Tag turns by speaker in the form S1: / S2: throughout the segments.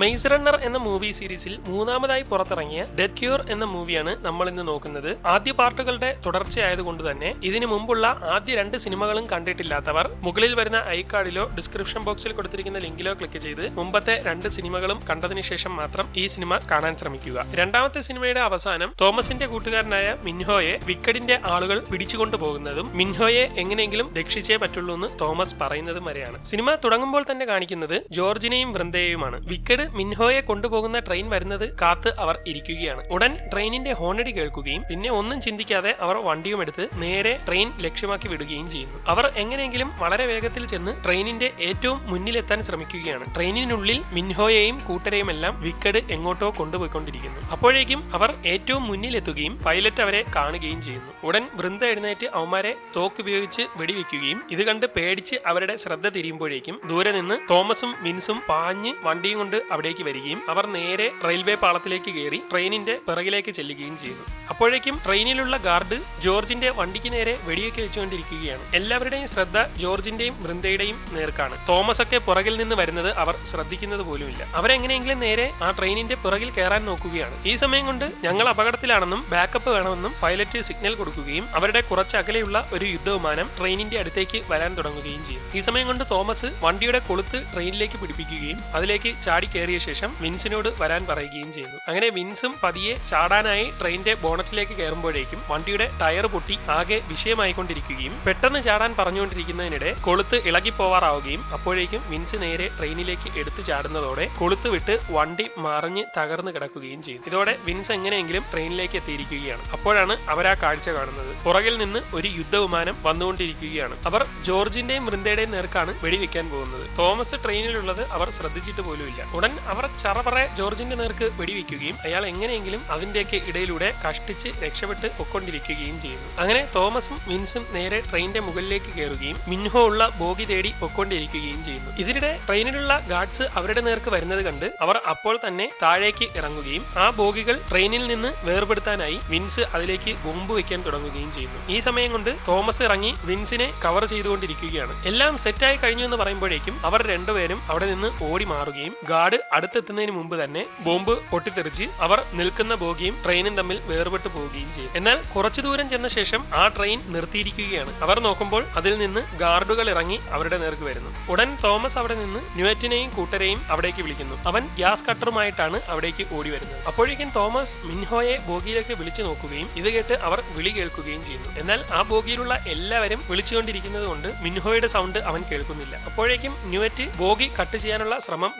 S1: Maze runner എന്ന movie സീരീസിൽ മൂന്നാമതായി പുറത്തിറങ്ങിയ ഡെഡ് ക്യൂർ എന്ന മൂവിയാണ് നമ്മൾ ഇന്ന് നോക്കുന്നത്. ആദ്യ പാർട്ടുകളുടെ തുടർച്ചയായതുകൊണ്ട് തന്നെ ഇതിനു മുമ്പുള്ള ആദ്യ രണ്ട് സിനിമകളും കണ്ടിട്ടില്ലാത്തവർ മുകളിൽ വരുന്ന ഐക്കാർഡിലോ ഡിസ്ക്രിപ്ഷൻ ബോക്സിൽ കൊടുത്തിരിക്കുന്ന ലിങ്കിലോ ക്ലിക്ക് ചെയ്ത് മുമ്പത്തെ രണ്ട് സിനിമകളും കണ്ടതിന് ശേഷം മാത്രം ഈ സിനിമ കാണാൻ ശ്രമിക്കുക. രണ്ടാമത്തെ സിനിമയുടെ അവസാനം തോമസിന്റെ കൂട്ടുകാരനായ മിൻഹോയെ വിക്കഡിന്റെ ആളുകൾ പിടിച്ചുകൊണ്ടു പോകുന്നതും മിൻഹോയെ എങ്ങനെയെങ്കിലും രക്ഷിച്ചേ പറ്റുള്ളൂ എന്ന് തോമസ് പറയുന്നതും വരെയാണ്. സിനിമ തുടങ്ങുമ്പോൾ തന്നെ കാണിക്കുന്നത് ജോർജിനെയും വൃന്ദയെയുമാണ്. വിക്കഡ് മിൻഹോയെ കൊണ്ടുപോകുന്ന ട്രെയിൻ വരുന്നത് കാത്ത് അവർ ഇരിക്കുകയാണ്. ഉടൻ ട്രെയിനിന്റെ ഹോണടി കേൾക്കുകയും പിന്നെ ഒന്നും ചിന്തിക്കാതെ അവർ വണ്ടിയും എടുത്ത് നേരെ ട്രെയിൻ ലക്ഷ്യമാക്കി വിടുകയും ചെയ്യുന്നു. അവർ എങ്ങനെയെങ്കിലും വളരെ വേഗത്തിൽ ചെന്ന് ട്രെയിനിന്റെ ഏറ്റവും മുന്നിലെത്താൻ ശ്രമിക്കുകയാണ്. ട്രെയിനിനുള്ളിൽ മിൻഹോയെയും കൂട്ടരെയും എല്ലാം വിക്കഡ് എങ്ങോട്ടോ കൊണ്ടുപോയിക്കൊണ്ടിരിക്കുന്നു. അപ്പോഴേക്കും അവർ ഏറ്റവും മുന്നിലെത്തുകയും പൈലറ്റ് അവരെ കാണുകയും ചെയ്യുന്നു. ഉടൻ വൃന്ദ എഴുന്നേറ്റ് അവന്മാരെ തോക്കുപയോഗിച്ച് വെടിവെക്കുകയും ഇത് കണ്ട് പേടിച്ച് അവരുടെ ശ്രദ്ധ തിരിയുമ്പോഴേക്കും ദൂരെ നിന്ന് തോമസും വിൻസും പാഞ്ഞ് വണ്ടിയും കൊണ്ട് അവിടേക്ക് വരികയും അവർ നേരെ റെയിൽവേ പാളത്തിലേക്ക് കയറി ട്രെയിനിന്റെ പിറകിലേക്ക് ചെല്ലുകയും ചെയ്തു. അപ്പോഴേക്കും ട്രെയിനിലുള്ള ഗാർഡ് ജോർജിന്റെ വണ്ടിക്ക് നേരെ വെടിയൊക്കെ വെച്ചുകൊണ്ടിരിക്കുകയാണ്. എല്ലാവരുടെയും ശ്രദ്ധ ജോർജിന്റെയും വൃന്ദയുടെയും നേർക്കാണ്. തോമസ് ഒക്കെ പുറകിൽ നിന്ന് വരുന്നത് അവർ ശ്രദ്ധിക്കുന്നത് പോലുമില്ല. അവരെങ്ങനെയെങ്കിലും നേരെ ആ ട്രെയിനിന്റെ പിറകിൽ കയറാൻ നോക്കുകയാണ്. ഈ സമയം കൊണ്ട് ഞങ്ങൾ അപകടത്തിലാണെന്നും ബാക്കപ്പ് വേണമെന്നും പൈലറ്റ് സിഗ്നൽ കൊടുക്കുകയും അവരുടെ കുറച്ച് അകലെയുള്ള ഒരു യുദ്ധവിമാനം ട്രെയിനിന്റെ അടുത്തേക്ക് വരാൻ തുടങ്ങുകയും ചെയ്യും ഈ സമയം കൊണ്ട് തോമസ് വണ്ടിയുടെ കൊളുത്ത് ട്രെയിനിലേക്ക് പിടിപ്പിക്കുകയും അതിലേക്ക് ചാടി കയറിയ ശേഷം വിൻസിനോട് വരാൻ പറയുകയും ചെയ്യുന്നു. അങ്ങനെ വിൻസും പതിയെ ചാടാനായി ട്രെയിനിന്റെ ബോണറ്റിലേക്ക് കയറുമ്പോഴേക്കും വണ്ടിയുടെ ടയർ പൊട്ടി ആകെ വിഷയമായിക്കൊണ്ടിരിക്കുകയും പെട്ടെന്ന് ചാടാൻ പറഞ്ഞുകൊണ്ടിരിക്കുന്നതിനിടെ കൊളുത്ത് ഇളകി ഇളകിപ്പോവാറാവുകയും അപ്പോഴേക്കും വിൻസ് നേരെ ട്രെയിനിലേക്ക് എടുത്തു ചാടുന്നതോടെ കൊളുത്ത് വിട്ട് വണ്ടി മറിഞ്ഞ് തകർന്നു കിടക്കുകയും ചെയ്യും ഇതോടെ വിൻസ് എങ്ങനെയെങ്കിലും ട്രെയിനിലേക്ക് എത്തിയിരിക്കുകയാണ്. അപ്പോഴാണ് അവർ ആ കാഴ്ച കാണുന്നത്. പുറകിൽ നിന്ന് ഒരു യുദ്ധവിമാനം വന്നുകൊണ്ടിരിക്കുകയാണ്. അവർ ജോർജിന്റെയും വൃന്ദയുടെയും നേർക്കാണ് വെടിവെക്കാൻ പോകുന്നത്. തോമസ് ട്രെയിനിലുള്ളത് അവർ ശ്രദ്ധിച്ചിട്ട് പോലുമില്ല. ഉടൻ അവർ ചറപറെ ജോർജിന്റെ നേർക്ക് വെടിവെക്കുകയും അയാൾ എങ്ങനെയെങ്കിലും അതിന്റെയൊക്കെ ഇടയിലൂടെ കഷ്ടിച്ച് രക്ഷപ്പെട്ട് പൊക്കൊണ്ടിരിക്കുകയും ചെയ്യുന്നു. അങ്ങനെ തോമസും വിൻസും നേരെ ട്രെയിനിന്റെ മുകളിലേക്ക് കയറുകയും മിൻഹോ ഉള്ള ബോഗി തേടി പൊക്കൊണ്ടിരിക്കുകയും ചെയ്യുന്നു. ഇതിനിടെ ട്രെയിനിലുള്ള ഗാർഡ്സ് അവരുടെ നേർക്ക് വരുന്നത് കണ്ട് അവർ അപ്പോൾ തന്നെ താഴേക്ക് ഇറങ്ങുകയും ആ ബോഗികൾ ട്രെയിനിൽ നിന്ന് വേർപെടുത്താനായി വിൻസ് അതിലേക്ക് ബോംബ് വെക്കാൻ തുടങ്ങുകയും ചെയ്യുന്നു. ഈ സമയം കൊണ്ട് തോമസ് ഇറങ്ങി വിൻസിനെ കവർ ചെയ്തുകൊണ്ടിരിക്കുകയാണ്. എല്ലാം സെറ്റായി കഴിഞ്ഞു എന്ന് പറയുമ്പോഴേക്കും അവർ രണ്ടുപേരും അവിടെ നിന്ന് ഓടി മാറുകയും ഗാർഡ് അടുത്തെത്തുന്നതിന് മുമ്പ് തന്നെ ബോംബ് പൊട്ടിത്തെറിച്ച് അവർ നിൽക്കുന്ന ബോഗിയും ട്രെയിനും തമ്മിൽ വേർപെട്ട് പോവുകയും ചെയ്യും. എന്നാൽ കുറച്ചു ദൂരം ചെന്ന ശേഷം ആ ട്രെയിൻ നിർത്തിയിരിക്കുകയാണ്. അവർ നോക്കുമ്പോൾ അതിൽ നിന്ന് ഗാർഡുകൾ ഇറങ്ങി അവരുടെ നേർക്ക് വരുന്നു. ഉടൻ തോമസ് അവിടെ നിന്ന് ന്യൂറ്റിനെയും കൂട്ടരെയും അവിടേക്ക് വിളിക്കുന്നു. അവൻ ഗ്യാസ് കട്ടറുമായിട്ടാണ് അവിടേക്ക് ഓടി വരുന്നത്. അപ്പോഴേക്കും തോമസ് മിൻഹോയെ ബോഗിയിലേക്ക് വിളിച്ചു നോക്കുകയും ഇത് കേട്ട് അവർ വിളി കേൾക്കുകയും ചെയ്യുന്നു. എന്നാൽ ആ ബോഗിയിലുള്ള എല്ലാവരും വിളിച്ചുകൊണ്ടിരിക്കുന്നത് കൊണ്ട് മിൻഹോയുടെ സൗണ്ട് അവൻ കേൾക്കുന്നില്ല. അപ്പോഴേക്കും ന്യൂറ്റ് ബോഗി കട്ട് ചെയ്യാനുള്ള ശ്രമം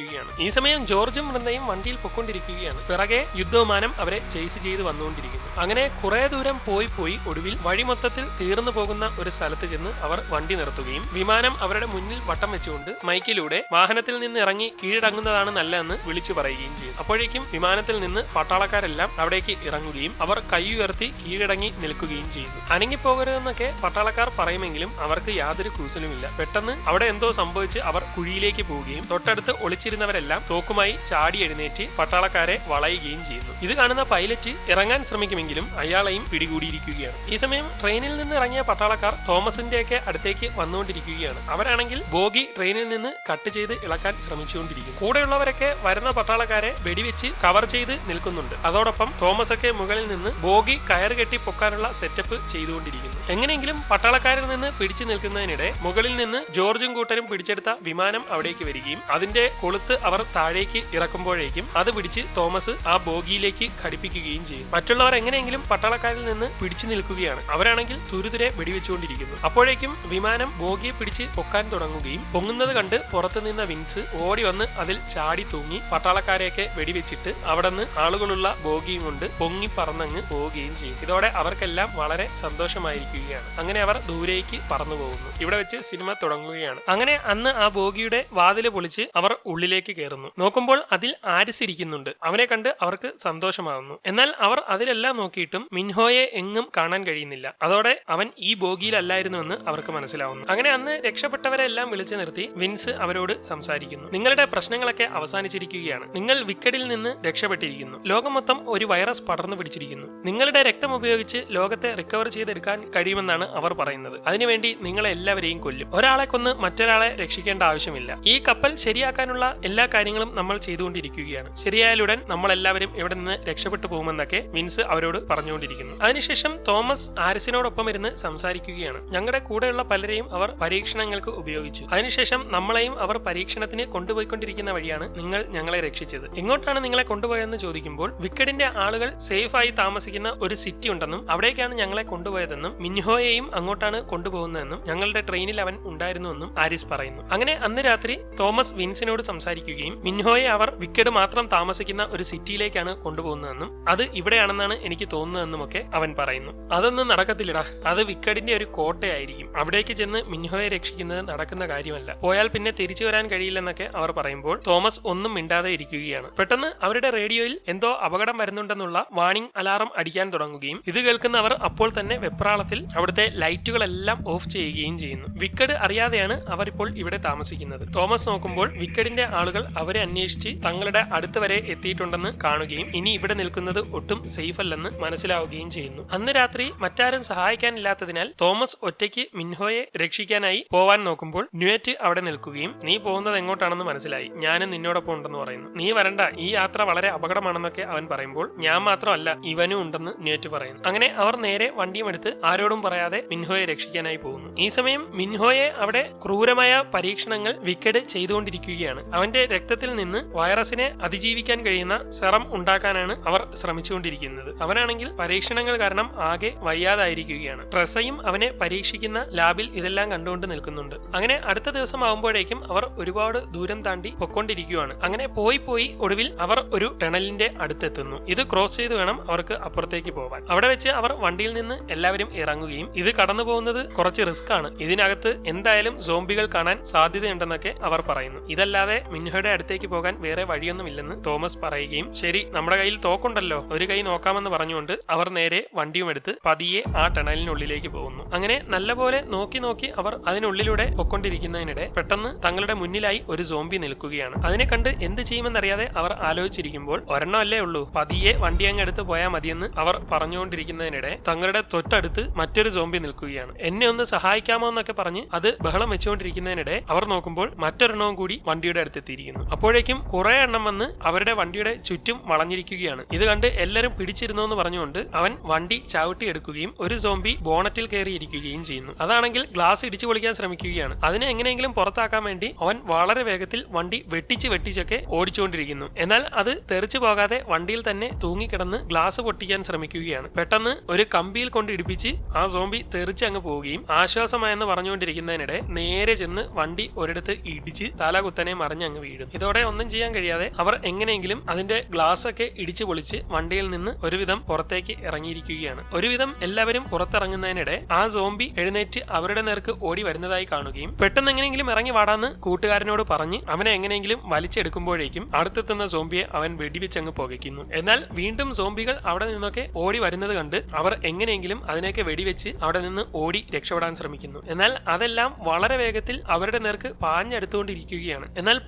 S1: നടത്തിക്കൊണ്ടിരിക്കുകയാണ് ഈ സമയം ജോർജും വൃന്ദയും വണ്ടിയിൽ പൊക്കൊണ്ടിരിക്കുകയാണ് പിറകെ യുദ്ധവിമാനം അവരെ ചേസ് ചെയ്ത് വന്നുകൊണ്ടിരിക്കുന്നു. അങ്ങനെ കുറെ ദൂരം പോയി പോയി ഒടുവിൽ വഴി മൊത്തത്തിൽ തീർന്നു പോകുന്ന ഒരു സ്ഥലത്ത് ചെന്ന് അവർ വണ്ടി നിർത്തുകയും വിമാനം അവരുടെ മുന്നിൽ വട്ടം വെച്ചുകൊണ്ട് മൈക്കിലൂടെ വാഹനത്തിൽ നിന്ന് ഇറങ്ങി കീഴടങ്ങുന്നതാണ് നല്ലതെന്ന് വിളിച്ചു പറയുകയും ചെയ്തു. അപ്പോഴേക്കും വിമാനത്തിൽ നിന്ന് പട്ടാളക്കാരെല്ലാം അവിടേക്ക് ഇറങ്ങുകയും അവർ കൈ ഉയർത്തി കീഴടങ്ങി നിൽക്കുകയും ചെയ്യുന്നു അനങ്ങിപ്പോകരുതെന്നൊക്കെ പട്ടാളക്കാർ പറയുമെങ്കിലും അവർക്ക് യാതൊരു കൂസലുമില്ല. പെട്ടെന്ന് അവിടെ എന്തോ സംഭവിച്ച് അവർ കുഴിയിലേക്ക് പോവുകയും തൊട്ടടുത്ത് ഒളിച്ചിരുന്നവരെല്ലാം തോക്കുമായി ചാടി എഴുന്നേറ്റ് പട്ടാളക്കാരെ വളയുകയും ചെയ്യുന്നു. ഇത് കാണുന്ന പൈലറ്റ് ഇറങ്ങാൻ ശ്രമിക്കുമെങ്കിലും അയാളെയും പിടികൂടിയിരിക്കുകയാണ്. ഈ സമയം ട്രെയിനിൽ നിന്ന് ഇറങ്ങിയ പട്ടാളക്കാർ തോമസിന്റെയൊക്കെ അടുത്തേക്ക് വന്നുകൊണ്ടിരിക്കുകയാണ്. അവരാണെങ്കിൽ ബോഗി ട്രെയിനിൽ നിന്ന് കട്ട് ചെയ്ത് ഇളക്കാൻ ശ്രമിച്ചുകൊണ്ടിരിക്കുന്നു. കൂടെയുള്ളവരൊക്കെ വരുന്ന പട്ടാളക്കാരെ വെടിവെച്ച് കവർ ചെയ്ത് നിൽക്കുന്നുണ്ട്. അതോടൊപ്പം തോമസ് ഒക്കെ മുകളിൽ നിന്ന് ബോഗി കയറ് കെട്ടി പൊക്കാനുള്ള സെറ്റപ്പ് ചെയ്തുകൊണ്ടിരിക്കുന്നു. എങ്ങനെയെങ്കിലും പട്ടാളക്കാരിൽ നിന്ന് പിടിച്ചു നിൽക്കുന്നതിനിടെ മുകളിൽ നിന്ന് ജോർജും കൂട്ടരും പിടിച്ചെടുത്ത വിമാനം അവിടേക്ക് വരികയും അതിന്റെ കൊളുത്ത് അവർ താഴേക്ക് ഇറക്കുമ്പോഴേക്കും അത് പിടിച്ച് തോമസ് ആ ബോഗിയിലേക്ക് ഘടിപ്പിക്കുകയും ചെയ്യും. മറ്റുള്ളവർ എങ്ങനെയെങ്കിലും പട്ടാളക്കാരിൽ നിന്ന് പിടിച്ചു നിൽക്കുകയാണ്. അവരാണെങ്കിൽ തുരുതുരെ വെടിവെച്ചുകൊണ്ടിരിക്കുന്നു. അപ്പോഴേക്കും വിമാനം ബോഗിയെ പിടിച്ച് പൊക്കാൻ തുടങ്ങുകയും പൊങ്ങുന്നത് കണ്ട് പുറത്തു നിന്ന വിൻസ് ഓടി വന്ന് അതിൽ ചാടി തൂങ്ങി പട്ടാളക്കാരെയൊക്കെ വെടിവെച്ചിട്ട് അവിടെ നിന്ന് ആളുകളുള്ള ബോഗിയും കൊണ്ട് പൊങ്ങി പറന്നങ്ങ് പോവുകയും ചെയ്യും. ഇതോടെ അവർക്കെല്ലാം വളരെ സന്തോഷമായിരിക്കുകയാണ്. അങ്ങനെ അവർ ദൂരേക്ക് പറന്നു പോകുന്നു ഇവിടെ വെച്ച് സിനിമ തുടങ്ങുകയാണ്. അങ്ങനെ അന്ന് ആ ബോഗിയുടെ വാതിൽ പൊളിച്ച് അവർ ഉള്ളിലേക്ക് കയറുന്നു. നോക്കുമ്പോൾ അതിൽ ആരിസ് ഇരിക്കുന്നുണ്ട് അവനെ കണ്ട് അവർക്ക് സന്തോഷമാകുന്നു എന്നാൽ അവർ അതിലെല്ലാം നോക്കിയിട്ടും മിൻഹോയെ എങ്ങും കാണാൻ കഴിയുന്നില്ല. അതോടെ അവൻ ഈ ബോഗിയിലല്ലായിരുന്നുവെന്ന് അവർക്ക് മനസ്സിലാവുന്നു. അങ്ങനെ അന്ന് രക്ഷപ്പെട്ടവരെല്ലാം വിളിച്ചു നിർത്തി വിൻസ് അവരോട് സംസാരിക്കുന്നു. നിങ്ങളുടെ പ്രശ്നങ്ങളൊക്കെ അവസാനിച്ചിരിക്കുകയാണ്. നിങ്ങൾ വിക്കഡിൽ നിന്ന് രക്ഷപ്പെട്ടിരിക്കുന്നു. ലോകം മൊത്തം ഒരു വൈറസ് പടർന്നു പിടിച്ചിരിക്കുന്നു. നിങ്ങളുടെ രക്തം ഉപയോഗിച്ച് ലോകത്തെ റിക്കവർ ചെയ്തെടുക്കാൻ കഴിയുമെന്നാണ് അവർ പറയുന്നത്. അതിനുവേണ്ടി നിങ്ങളെ എല്ലാവരെയും കൊല്ലും. ഒരാളെ കൊന്ന് മറ്റൊരാളെ രക്ഷിക്കേണ്ട ആവശ്യമില്ല. ഈ കപ്പൽ ശരിയാക്കാനുള്ള എല്ലാ കാര്യങ്ങളും നമ്മൾ ചെയ്തുകൊണ്ടിരിക്കുകയാണ്. ശരിയായാലുടൻ നമ്മൾ എല്ലാവരും ഇവിടെ നിന്ന് രക്ഷപ്പെട്ടു പോകുമെന്നൊക്കെ വിൻസ് അവരോട് പറഞ്ഞുകൊണ്ടിരിക്കുന്നു. അതിനുശേഷം തോമസ് ആരിസിനോടൊപ്പം ഇരുന്ന് സംസാരിക്കുകയാണ്. ഞങ്ങളുടെ കൂടെയുള്ള പലരെയും അവർ പരീക്ഷണങ്ങൾക്ക് ഉപയോഗിച്ചു. അതിനുശേഷം നമ്മളെയും അവർ പരീക്ഷണത്തിന് കൊണ്ടുപോയിക്കൊണ്ടിരിക്കുന്ന വഴിയാണ് നിങ്ങൾ ഞങ്ങളെ രക്ഷിച്ചത്. എങ്ങോട്ടാണ് നിങ്ങളെ കൊണ്ടുപോയതെന്ന് ചോദിക്കുമ്പോൾ വിക്കഡിന്റെ ആളുകൾ സേഫ് ആയി താമസിക്കുന്ന ഒരു സിറ്റി ഉണ്ടെന്നും അവിടേക്കാണ് ഞങ്ങളെ കൊണ്ടുപോയതെന്നും മിൻഹോയെയും അങ്ങോട്ടാണ് കൊണ്ടുപോകുന്നതെന്നും ഞങ്ങളുടെ ട്രെയിനിൽ അവൻ ഉണ്ടായിരുന്നുവെന്നും ആരിസ് പറയുന്നു. അങ്ങനെ അന്ന് രാത്രി തോമസ് വിൻസിനോട് സംസാരിക്കുകയും മിൻഹോയെ അവർ വിക്കഡ് മാത്രം താമസിക്കുന്ന ഒരു സിറ്റിയിലേക്കാണ് കൊണ്ടുപോകുന്നതെന്നും അത് ഇവിടെയാണെന്നാണ് എനിക്ക് തോന്നുന്നതെന്നും ഒക്കെ അവൻ പറയുന്നു. അതൊന്നും നടക്കത്തില്ലടാ. അത് വിക്കഡിന്റെ ഒരു കോട്ടയായിരിക്കും. അവിടേക്ക് ചെന്ന് മിൻഹോയെ രക്ഷിക്കുന്നത് നടക്കുന്ന കാര്യമല്ല. പോയാൽ പിന്നെ തിരിച്ചു വരാൻ കഴിയില്ലെന്നൊക്കെ അവർ പറയുമ്പോൾ തോമസ് ഒന്നും മിണ്ടാതെ ഇരിക്കുകയാണ്. പെട്ടെന്ന് അവരുടെ റേഡിയോയിൽ എന്തോ അപകടം വരുന്നുണ്ടെന്നുള്ള വാണിംഗ് അലാറം അടിക്കാൻ തുടങ്ങുകയും ഇത് കേൾക്കുന്നവർ അപ്പോൾ തന്നെ വെപ്രാളത്തിൽ അവിടുത്തെ ലൈറ്റുകളെല്ലാം ഓഫ് ചെയ്യുകയും ചെയ്യുന്നു. വിക്കഡ് അറിയാതെയാണ് അവർ ഇപ്പോൾ ഇവിടെ താമസിക്കുന്നത്. തോമസ് നോക്കുമ്പോൾ വിക്കഡിന്റെ ആളുകൾ അവരെ അന്വേഷിച്ച് തങ്ങളുടെ അടുത്ത് വരെ എത്തിയിട്ടുണ്ടെന്ന് കാണുകയും ഇനി ഇവിടെ നിൽക്കുന്നത് ഒട്ടും സേഫ് അല്ലെന്ന് മനസ്സിലാവുകയും ചെയ്യുന്നു. അന്ന് രാത്രി മറ്റാരും സഹായിക്കാനില്ലാത്തതിനാൽ തോമസ് ഒറ്റയ്ക്ക് മിൻഹോയെ രക്ഷിക്കാനായി പോവാൻ നോക്കുമ്പോൾ ന്യൂറ്റ് അവിടെ നിൽക്കുകയും നീ പോകുന്നത് എങ്ങോട്ടാണെന്ന് മനസ്സിലായി. ഞാനും നിന്നോടൊപ്പം ഉണ്ടെന്ന് പറയുന്നു. നീ വരണ്ട. ഈ യാത്ര വളരെ അപകടമാണെന്നൊക്കെ അവൻ പറയുമ്പോൾ ഞാൻ മാത്രമല്ല ഇവനും ഉണ്ടെന്ന് ന്യൂറ്റ് പറയുന്നു. അങ്ങനെ അവർ നേരെ വണ്ടിയും എടുത്ത് ആരോടും പറയാതെ മിൻഹോയെ രക്ഷിക്കാനായി പോകുന്നു. ഈ സമയം മിൻഹോയെ അവിടെ ക്രൂരമായ പരീക്ഷണങ്ങൾ വിക്കഡ് ചെയ്തുകൊണ്ടിരിക്കുകയാണ്. അവന്റെ രക്തത്തിൽ നിന്ന് വൈറസിനെ അതിജീവിക്കാൻ കഴിയുന്ന സെറം ഉണ്ടാക്കാനാണ് അവർ ശ്രമിച്ചുകൊണ്ടിരിക്കുന്നത്. അവനാണെങ്കിൽ പരീക്ഷണങ്ങൾ കാരണം ആകെ വയ്യാതായിരിക്കുകയാണ്. ട്രസയും അവനെ പരീക്ഷിക്കുന്ന ലാബിൽ ഇതെല്ലാം കണ്ടുകൊണ്ട് നിൽക്കുന്നുണ്ട്. അങ്ങനെ അടുത്ത ദിവസം ആവുമ്പോഴേക്കും അവർ ഒരുപാട് ദൂരം താണ്ടി പൊക്കൊണ്ടിരിക്കുകയാണ് അങ്ങനെ പോയി പോയി ഒടുവിൽ അവർ ഒരു ടണലിന്റെ അടുത്തെത്തുന്നു. ഇത് ക്രോസ് ചെയ്ത് വേണം അവർക്ക് അപ്പുറത്തേക്ക് പോകാൻ അവിടെ വെച്ച് അവർ വണ്ടിയിൽ നിന്ന് എല്ലാവരും ഇറങ്ങുകയും ഇത് കടന്നു പോകുന്നത് കുറച്ച് റിസ്ക് ആണ് ഇതിനകത്ത് എന്തായാലും സോംബികൾ കാണാൻ സാധ്യതയുണ്ടെന്നൊക്കെ അവർ പറയുന്നു. ഇതല്ലാതെ മിൻഹയുടെ അടുത്തേക്ക് പോകാൻ വേറെ വഴിയൊന്നുമില്ലെന്ന് തോമസ് പറയുകയും ശരി നമ്മുടെ കയ്യിൽ തോക്കുണ്ടല്ലോ. ഒരു കൈ നോക്കാമെന്ന് പറഞ്ഞുകൊണ്ട് അവർ നേരെ വണ്ടിയുമെടുത്ത് പതിയെ ആ ടണലിനുള്ളിലേക്ക് പോകുന്നു. അങ്ങനെ നല്ലപോലെ നോക്കി നോക്കി അവർ അതിനുള്ളിലൂടെ പൊക്കൊണ്ടിരിക്കുന്നതിനിടെ പെട്ടെന്ന് തങ്ങളുടെ മുന്നിലായി ഒരു സോംബി നിൽക്കുകയാണ്. അതിനെ കണ്ട് എന്ത് ചെയ്യുമെന്നറിയാതെ അവർ ആലോചിച്ചിരിക്കുമ്പോൾ ഒരെണ്ണമല്ലേ ഉള്ളൂ. പതിയെ വണ്ടി അങ്ങ് എടുത്ത് പോയാൽ മതിയെന്ന് അവർ പറഞ്ഞുകൊണ്ടിരിക്കുന്നതിനിടെ തങ്ങളുടെ തൊട്ടടുത്ത് മറ്റൊരു സോംബി നിൽക്കുകയാണ്. എന്നെ ഒന്ന് സഹായിക്കാമോ? എന്നൊക്കെ പറഞ്ഞ് അത് ബഹളം വെച്ചുകൊണ്ടിരിക്കുന്നതിനിടെ അവർ നോക്കുമ്പോൾ മറ്റൊരെണ്ണവും കൂടി വണ്ടിയുടെ അടുത്തെത്തിയിരിക്കുന്നു അപ്പോഴേക്കും കുറെ എണ്ണം വന്ന് അവരുടെ വണ്ടിയുടെ ചുറ്റും വളഞ്ഞിരിക്കുകയാണ്. ഇത് കണ്ട് എല്ലാവരും പിടിച്ചിരുന്നു എന്ന് പറഞ്ഞുകൊണ്ട് അവൻ വണ്ടി ചവിട്ടി എടുക്കുകയും ഒരു സോംബി ബോണറ്റിൽ കയറിയിരിക്കുകയും ചെയ്യുന്നു. അതാണെങ്കിൽ ഗ്ലാസ് ഇടിച്ചു പൊളിക്കാൻ ശ്രമിക്കുകയാണ്. അതിനെ എങ്ങനെയെങ്കിലും പുറത്താക്കാൻ വേണ്ടി അവൻ വളരെ വേഗത്തിൽ വണ്ടി വെട്ടിച്ച് വെട്ടിച്ചൊക്കെ ഓടിച്ചുകൊണ്ടിരിക്കുന്നു. എന്നാൽ അത് തെറിച്ചു പോകാതെ വണ്ടിയിൽ തന്നെ തൂങ്ങിക്കിടന്ന് ഗ്ലാസ് പൊട്ടിക്കാൻ ശ്രമിക്കുകയാണ്. പെട്ടെന്ന് ഒരു കമ്പിയിൽ കൊണ്ട് ഇടിപ്പിച്ച് ആ സോംബി തെറിച്ച് അങ്ങ് പോവുകയും ആശ്വാസമായെന്ന് പറഞ്ഞുകൊണ്ടിരിക്കുന്നതിനിടെ നേരെ ചെന്ന് വണ്ടി ഒരിടത്ത് ഇടിച്ച് തല കുത്തനെ മറിഞ്ഞ് അങ്ങ് വീഴും. ഇതോടെ ഒന്നും ചെയ്യാൻ കഴിയാതെ അവർ എങ്ങനെയെങ്കിലും അതിന്റെ ഗ്ലാസ് ഒക്കെ ഇടിച്ചു പൊളിച്ച് വണ്ടിയിൽ നിന്ന് ഒരുവിധം പുറത്തേക്ക് ഇറങ്ങിയിരിക്കുകയാണ്. ഒരുവിധം എല്ലാവരും പുറത്തിറങ്ങുന്നതിനിടെ ആ സോംബി എഴുന്നേറ്റ് അവരുടെ നേർക്ക് ഓടി വരുന്നതായി കാണുകയും പെട്ടെന്ന് എങ്ങനെയെങ്കിലും ഇറങ്ങി വാടാന്ന് കൂട്ടുകാരനോട് പറഞ്ഞ് അവനെ എങ്ങനെയെങ്കിലും വലിച്ചെടുക്കുമ്പോഴേക്കും അടുത്തെത്തുന്ന സോംബിയെ അവൻ വെടിവെച്ചങ്ങ് പുകയ്ക്കുന്നു. എന്നാൽ വീണ്ടും സോംബികൾ അവിടെ നിന്നൊക്കെ ഓടി വരുന്നത് കണ്ട് അവർ എങ്ങനെയെങ്കിലും അതിനെയൊക്കെ വെടിവെച്ച് അവിടെ നിന്ന് ഓടി രക്ഷപ്പെടാൻ ശ്രമിക്കുന്നു. എന്നാൽ അതെല്ലാം വളരെ വേഗത്തിൽ അവരുടെ നേർക്ക് പാഞ്ഞെടുത്തുകൊണ്ടിരിക്കുകയാണ്. എന്നാൽ